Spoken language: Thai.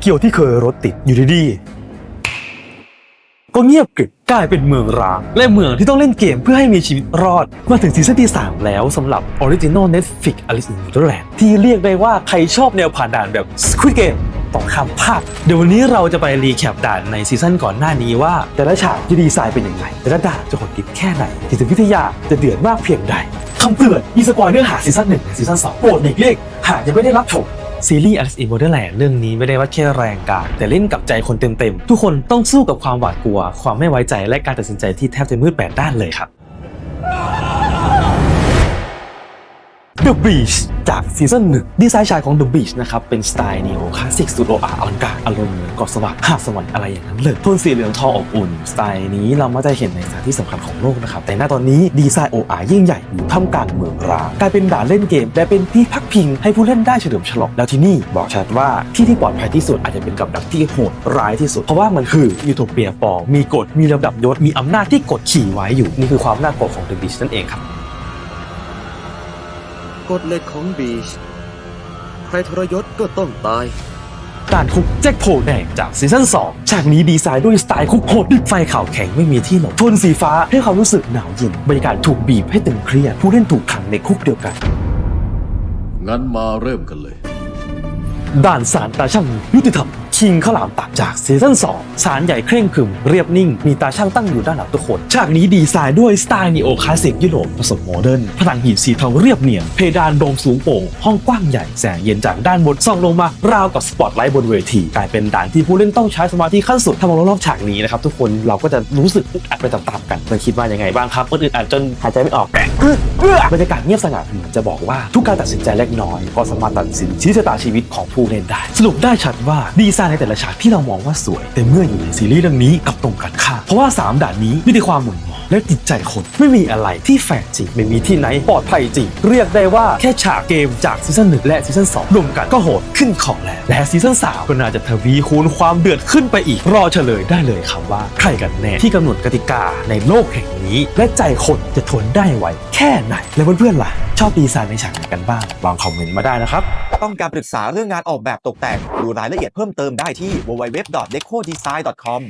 เกียวที่เคยรถติดอยู่ดีๆก็เงียบกริบกลายเป็นเมืองร้าง และเมืองที่ต้องเล่นเกมเพื่อให้มีชีวิตรอด มาถึงซีซั่นที่ 3 แล้วสำหรับ Original Netflix Alice in Wonderland ที่เรียกได้ว่าใครชอบแนวผ่านด่านแบบ Squid Game ต้องข้ามพลาดเดี๋ยววันนี้เราจะไปรีแคปด่านในซีซั่นก่อนหน้านี้ว่า แต่ละฉากจะดีไซน์เป็นยังไง แต่ละด่านจะโหดดิบแค่ไหนจิตวิทยาจะเดือดมากเพียงใดคำเตือนมีสปอยเนื้อหาซีซั่นหนึ่งและซีซั่นสองโปรดหลีกเลี่ยงหากยังไม่ได้รับชม ซีรีส์ Alice in Wonderland เรื่องนี้ไม่ได้ว่าแค่แรงกายแต่เล่นกับใจคนเต็มๆ ทุกคนต้องสู้กับความหวาดกลัว ความไม่ไว้ใจและการตัดสินใจที่แทบจะมืดแปดด้านเลยครับ The Beach จากซีซั่นหนึ่งดีไซน์ฉากของ The Beach นะครับ เป็นสไตล์นีโอคลาสสิกสุดโออาอลังการอารมณ์เหมือนเกาะสวรรค์หาดสวรรค์อะไรอย่างนั้นเลยโทนสีเหลืองทองอบอุ่น สไตล์นี้เราไม่ได้เห็นในสถานที่สำคัญของโลกนะครับ แต่ณตอนนี้ดีไซน์โออายิ่งใหญ่อยู่ท่ามกลางเมืองร้างกลายเป็นด่านเล่นเกมและเป็นที่พักพิงให้ผู้เล่นได้เฉลิมฉลองแล้วที่นี่บอกชัดว่าที่ที่ปลอดภัยที่สุดอาจจะเป็นกับดักที่โหดร้ายที่สุด เพราะว่ามันคือยูโทเปียปอมมีกฎมีระดับยศมีอำนาจที่กดขี่ไว้อยู่นี่คือความน่ากลัวของ The Beach นั่นเองครับ กฎเหล็กของบีช ใครทรยศก็ต้องตายด่านคุกแจ็คโพแดงจากซีซั่น2ฉากนี้ดีไซน์ด้วยสไตล์คุกโหดดิบไฟขาวแข็งไม่มีที่หลบโทนสีฟ้าให้ความรู้สึกหนาวเย็นบรรยากาศถูกบีบให้ตึงเครียดผู้เล่นถูกขังในคุกเดียวกัน งั้นมาเริ่มกันเลย ด่านสารตาช่างยุติธรรม ชิงข้าวหลามตักจากซีซั่น2สารใหญ่เคร่งขรึมเรียบนิ่ง มีตาช่างตั้งอยู่ด้านหลังทุกคนฉากนี้ดีไซน์ด้วยสไตล์นีโอคลาสสิกยุโรปผสมโมเดิร์นผนังหินสีเทาเรียบเนียนเพดานโดมสูงโปร่งห้องกว้างใหญ่แสงเย็นจากด้านบนส่องลงมาราวกับสปอตไลท์บนเวทีกลายเป็นด่านที่ผู้เล่นต้องใช้สมาธิขั้นสุดถ้ามองรอบๆฉากนี้นะครับทุกคนเราก็จะรู้สึกอึดอัดไปตามๆกันเพื่อนคิดว่ายังไงบ้างครับมันอึดอัดจนหายใจไม่ออกบรรยากาศเงียบสงัดจะบอกว่าทุกการตัดสินใจเล็กน้อยก็สามารถตัดสินชี้ชะตาชีวิตของผู้เล่นได้ สรุปได้ชัดว่าดีไซน์ในแต่ละฉากที่เรามองว่าสวย แต่เมื่ออยู่ในซีรีส์เรื่องนี้กลับตรงกันข้ามเพราะว่า 3ด่านนี้มีแต่ความหม่นหมอ และจิตใจคนไม่มีอะไรที่แฝงจริงไม่มีที่ไหนปลอดภัยจริง เรียกได้ว่าแค่ฉากเกมจากซีซั่นหนึ่งและซีซั่นสองรวมกันก็โหดขึ้นของแล้วและซีซั่นสามก็น่าจะทวีคูณความเดือดขึ้นไปอีกรอเฉลยได้เลยครับว่าใครกันแน่ที่กำหนดกติกาในโลกแห่งนี้ และใจคนจะทนได้ไหวแค่ไหนและเพื่อนๆล่ะ ชอบดีไซน์ในฉากไหนกันบ้างลองคอมเมนต์มาได้นะครับต้องการปรึกษาเรื่องงานออกแบบตกแต่งดูรายละเอียดเพิ่มเติมได้ที่ www.decodesign.com